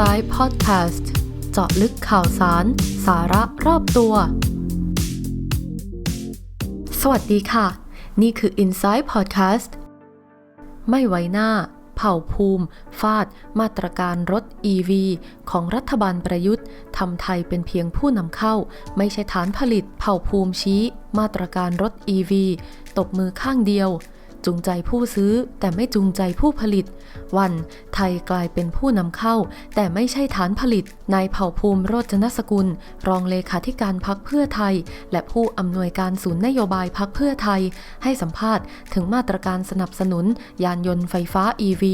Inside Podcast เจาะลึกข่าวสาร สาระรอบตัว สวัสดีค่ะ นี่คือ Inside Podcast ไม่ไว้หน้า เผ่าภูมิ ฟาด มาตรการรถ EV ของรัฐบาลประยุทธ์ทำไทยเป็นเพียงผู้นำเข้า ไม่ใช่ฐานผลิต เผ่าภูมิชี้ มาตรการรถ EV ตบมือข้างเดียว จูงใจผู้ซื้อแต่ไม่จูงใจผู้ผลิต วันไทยกลายเป็นผู้นำเข้า แต่ไม่ใช่ฐานผลิต นายเผ่าภูมิโรจนสกุล รองเลขาธิการพักเพื่อไทย และผู้อำนวยการศูนย์นโยบายพักเพื่อไทย ให้สัมภาษณ์ถึงมาตรการสนับสนุน ยานยนต์ไฟฟ้า EV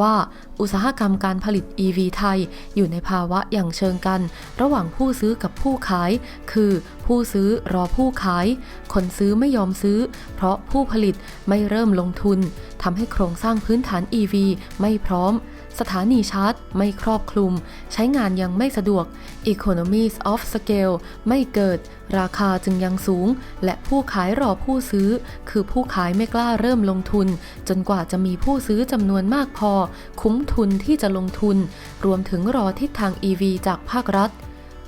ว่าอุตสาหกรรมการผลิต EV ไทย อยู่ในภาวะอย่างเชิงกัน ระหว่างผู้ซื้อกับผู้ขาย คือ ผู้ซื้อรอผู้ขาย คนซื้อไม่ยอมซื้อ เพราะผู้ผลิตไม่เริ่มลงทุนทำให้โครงสร้างพื้นฐาน EV ไม่พร้อม สถานีชาร์จ ไม่ครอบคลุม ใช้งานยังไม่สะดวก Economies of Scale ไม่เกิด ราคาจึงยังสูง และผู้ขายรอผู้ซื้อ คือผู้ขายไม่กล้าเริ่มลงทุน จนกว่าจะมีผู้ซื้อจำนวนมากพอ คุ้มทุนที่จะลงทุน รวมถึงรอทิศทาง EV จากภาครัฐ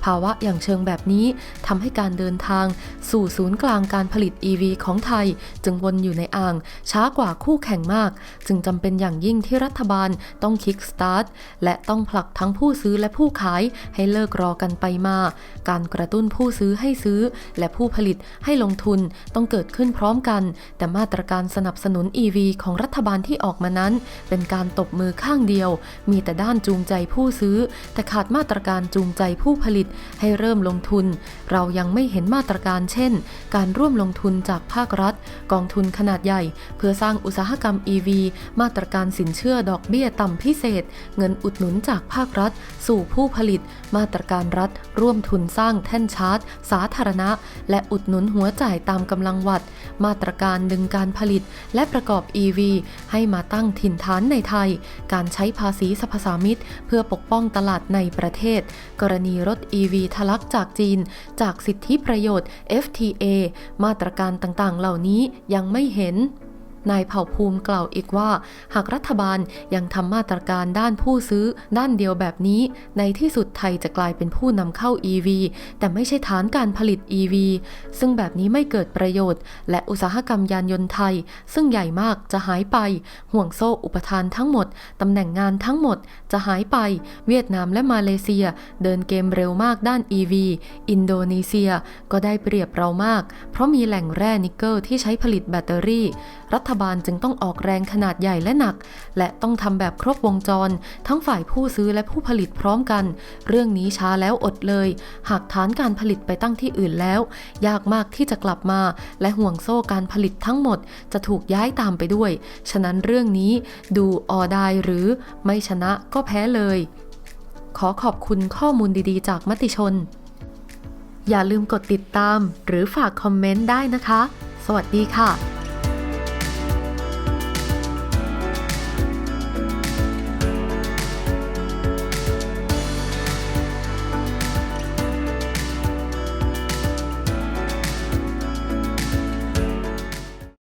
ภาวะอย่างเชิงแบบนี้ทำให้การเดินทาง สู่ศูนย์กลางการผลิต EV ของไทย จึงวนอยู่ในอ่าง ช้ากว่าคู่แข่งมาก จึงจำเป็นอย่างยิ่งที่รัฐบาลต้องคิกสตาร์ทและต้องผลักทั้งผู้ซื้อและผู้ขายให้เลิกรอกันไปมา การกระตุ้นผู้ซื้อให้ซื้อ และผู้ผลิตให้ลงทุนต้องเกิดขึ้นพร้อมกัน แต่มาตรการสนับสนุน EV ของรัฐบาลที่ออกมานั้น เป็นการตบมือข้างเดียว มีแต่ด้านจูงใจผู้ซื้อ แต่ขาดมาตรการจูงใจผู้ผลิตให้เริ่มลงทุน เรายังไม่เห็นมาตรการเช่น การร่วมลงทุนจากภาครัฐ กองทุนขนาดใหญ่ เพื่อสร้างอุตสาหกรรม EV มาตรการสินเชื่อดอกเบี้ยต่ำพิเศษ เงินอุดหนุนจากภาครัฐ สู่ผู้ผลิต มาตรการรัฐ ร่วมทุนสร้างแท่นชาร์จ สาธารณะ และอุดหนุนหัวจ่ายตามกำลังวัตต์มาตรการดึงการผลิต และประกอบ EV ให้มาตั้งถิ่นฐานในไทย การใช้ภาษีสรรพสามิตเพื่อปกป้องตลาดในประเทศ กรณีรถ EV ทะลักจากจีน จากสิทธิประโยชน์ FTA มาตรการต่างๆ เหล่านี้ยังไม่เห็น นายเผ่าภูมิกล่าวอีกว่า หากรัฐบาลยังทำมาตรการด้านผู้ซื้อ ด้านเดียวแบบนี้ ในที่สุดไทยจะกลายเป็นผู้นำเข้า EV แต่ไม่ใช่ฐานการผลิต EV ซึ่งแบบนี้ไม่เกิดประโยชน์ และอุตสาหกรรมยานยนต์ไทย ซึ่งใหญ่มากจะหายไป ห่วงโซ่อุปทานทั้งหมดตำแหน่งงานทั้งหมดจะหายไป เวียดนามและมาเลเซีย เดินเกมเร็วมากด้าน EV อินโดนีเซียก็ได้เปรียบเรามาก เพราะมีแหล่งแร่นิกเกิลที่ใช้ผลิตแบตเตอรี่ รัฐบาลจึงต้องออกแรงขนาดใหญ่และหนัก และต้องทำแบบครบวงจร ทั้งฝ่ายผู้ซื้อและผู้ผลิตพร้อมกัน เรื่องนี้ช้าแล้วอดเลย หากฐานการผลิตไปตั้งที่อื่นแล้ว ยากมากที่จะกลับมา และห่วงโซ่การผลิตทั้งหมด จะถูกย้ายตามไปด้วย ฉะนั้นเรื่องนี้ดูออได้หรือไม่ชนะก็แพ้เลย ขอขอบคุณข้อมูลดีๆ จากมติชน อย่าลืมกดติดตาม หรือฝากคอมเมนต์ได้นะคะ สวัสดีค่ะ